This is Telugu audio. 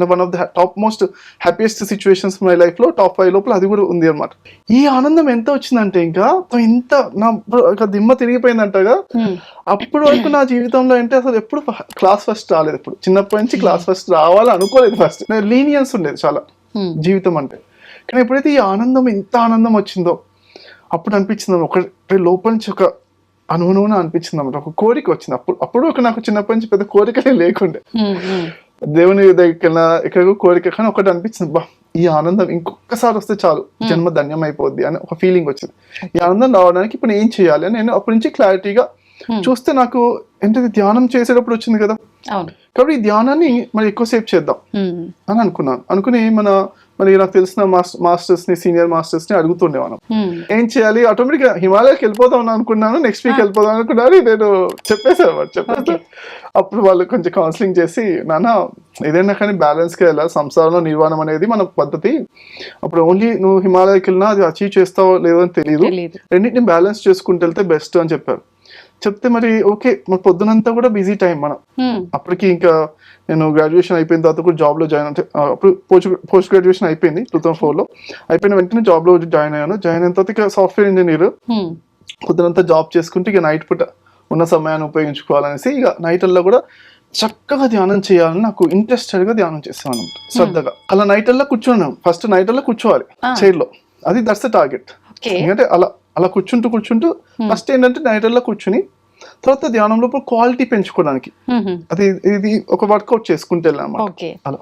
One of the top most happiest situations my లైఫ్లో టాప్ ఫైవ్ లోపల అది కూడా ఉంది అనమాట ఈ ఆనందం ఎంత వచ్చిందంటే ఇంకా ఇంత నా దిమ్మ తిరిగిపోయిందంటగా. అప్పటి వరకు నా జీవితంలో అంటే అసలు ఎప్పుడు క్లాస్ ఫస్ట్ రాలేదు ఎప్పుడు. చిన్నప్పటి నుంచి క్లాస్ ఫస్ట్ రావాలి అనుకోలేదు ఫస్ట్. లీనియన్స్ ఉండేది చాలా. జీవితం అంటే. కానీ ఎప్పుడైతే ఈ ఆనందం ఇంత ఆనందం వచ్చిందో అప్పుడు అనిపించింది ఒక లోపల నుంచి ఒక అనుగుణంగా అనిపించింది అన్నమాట. ఒక కోరిక వచ్చింది. అప్పుడు అప్పుడు ఒక నాకు చిన్నప్పటి నుంచి పెద్ద కోరికలే లేకుండే. దేవుని దగ్గరికి వెళ్ళిన ఎక్కడికో కోరిక కానీ ఒకటి అనిపించింది. బా ఈ ఆనందం ఇంకొకసారి వస్తే చాలు. జన్మ ధన్యం అయిపోద్ది అని ఒక ఫీలింగ్ వచ్చింది. ఈ ఆనందం రావడానికి ఇప్పుడు ఏం చేయాలి? అని నేను అప్పటి నుంచి క్లారిటీగా చూస్తే నాకు ఏంటది ధ్యానం చేసేటప్పుడు వచ్చింది కదా? కాబట్టి ఈ ధ్యానాన్ని మరి ఎక్కువసేపు చేద్దాం. అని అనుకున్నాను. అనుకుని మన మరి నాకు తెలిసిన మాస్టర్స్ని సీనియర్ మాస్టర్స్ని అడుగుతుండే మనం. ఏం చేయాలి? ఆటోమేటిక్గా హిమాలయకి వెళ్ళిపోదాం అనుకున్నాను నెక్స్ట్ వీక్ వెళ్ళిపోదాం అనుకున్నాను నేను చెప్పేశాను మరి చెప్పేస్తే అప్పుడు వాళ్ళు కొంచెం కౌన్సిలింగ్ చేసి నాన్న ఏదైనా కానీ బ్యాలెన్స్గా వెళ్ళాలి సంసారంలో నిర్వాణం అనేది మన పద్ధతి. అప్పుడు ఓన్లీ నువ్వు హిమాలయకి వెళ్ళినా అది అచీవ్ చేస్తావో లేదో అని తెలియదు రెండింటిని బ్యాలెన్స్ చేసుకుంటూ వెళ్తే బెస్ట్ అని చెప్పారు. చెప్తే మరి ఓకే మరి పొద్దునంతా కూడా బిజీ టైం మనం. అప్పటికి ఇంకా నేను గ్రాడ్యుయేషన్ అయిపోయిన తర్వాత కూడా జాబ్లో జాయిన్ అంటే అప్పుడు పోస్ట్ పోస్ట్ గ్రాడ్యుయేషన్ అయిపోయింది టూ థౌసండ్ ఫోర్లో. అయిపోయిన వెంటనే జాబ్లో జాయిన్ అయ్యాను. జాయిన్ అయిన తర్వాత ఇక సాఫ్ట్వేర్ ఇంజనీర్. పొద్దునంతా జాబ్ చేసుకుంటే ఇక నైట్ పూట ఉన్న సమయాన్ని ఉపయోగించుకోవాలనేసి ఇక నైట్ అల్లో కూడా చక్కగా ధ్యానం చేయాలని నాకు ఇంట్రెస్టెడ్గా ధ్యానం చేస్తాను. అనమాట శ్రద్ధగా అలా నైట్ అల్లా కూర్చున్నాను. ఫస్ట్ నైట్ అల్లా కూర్చోవాలి. చైర్లో. అది దట్స్ ద టార్గెట్ ఎందుకంటే అలా అలా కూర్చుంటూ కూర్చుంటూ ఫస్ట్ ఏంటంటే నైట్ అల్లా కూర్చుని తర్వాత ధ్యానం లోపల క్వాలిటీ పెంచుకోవడానికి. Hmm. అది ఇది ఒక వర్కౌట్ చేసుకుంటే అలా.